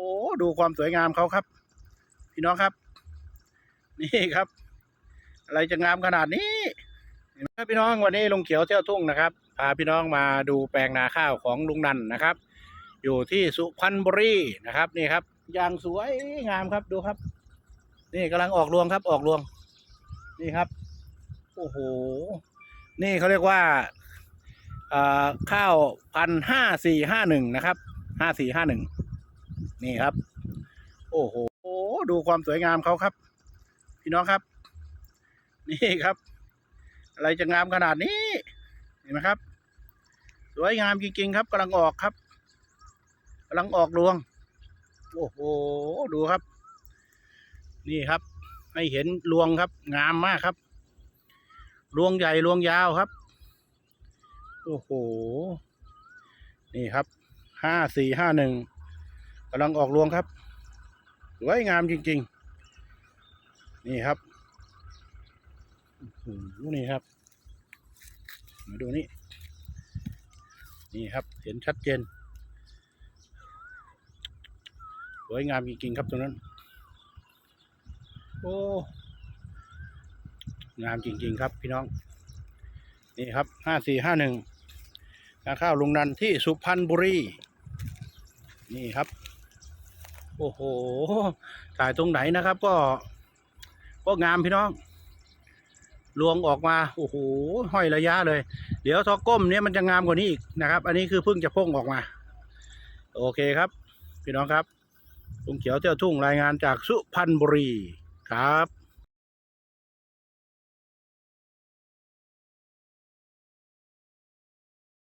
อ้ดูความสวยงามเขาครับ พี่น้องครับ นี่ครับ อะไรจะงามขนาดนี้เห็นไหมครับพี่น้องวันนี้ลุงเขียวเที่ยวทุ่งนะครับพาพี่น้องมาดูแปลงนาข้าวของลุงนันนะครับ อยู่ที่สุพรรณบุรีนะครับ นี่ครับอย่างสวยงามครับดูครับ นี่กำลังออกรวงครับ ออกรวง นี่ครับโอ้โหนี่เขาเรียกว่าข้าวพันห้าสี่ห้าหนึ่งนะครับห้าสี่ห้าหนึ่ง นี่ครับ โอ้โหดูความสวยงามเขาครับ พี่น้องครับ นี่ครับ อะไรจะงามขนาดนี้ เห็นไหมครับ สวยงามจริงๆครับกำลังออกครับกำลังออกรวง โอ้โหดูครับ นี่ครับ ให้เห็นรวงครับ งามมากครับรวงใหญ่รวงยาวครับ โอ้โห นี่ครับ ห้าสี่ห้าหนึ่ง กำลังออกรวงครับสวยงามจริง ๆ นี่ครับนี่ครับ มาดูนี่ นี่ครับ เห็นชัดเจน สวยงามจริง ๆ ครับตรงนั้น โอ้ งามจริง ๆ ครับพี่น้อง นี่ครับ ห้าสี่ห้าหนึ่งนาข้าวลุงนันที่สุพรรณบุรี นี่ครับ โอ้โห ถ่ายตรงไหนนะครับ ก็ ก็งามพี่น้อง ลวงออกมา โอ้โห ห้อยระยะเลย เดี๋ยวทอก้มเนี้ยมันจะงามกว่านี้อีกนะครับ อันนี้คือเพิ่งจะพ่งออกมา โอเคครับ พี่น้องครับลุงเขียวเที่ยวทุ่งรายงานจากสุพรรณบุรีครับ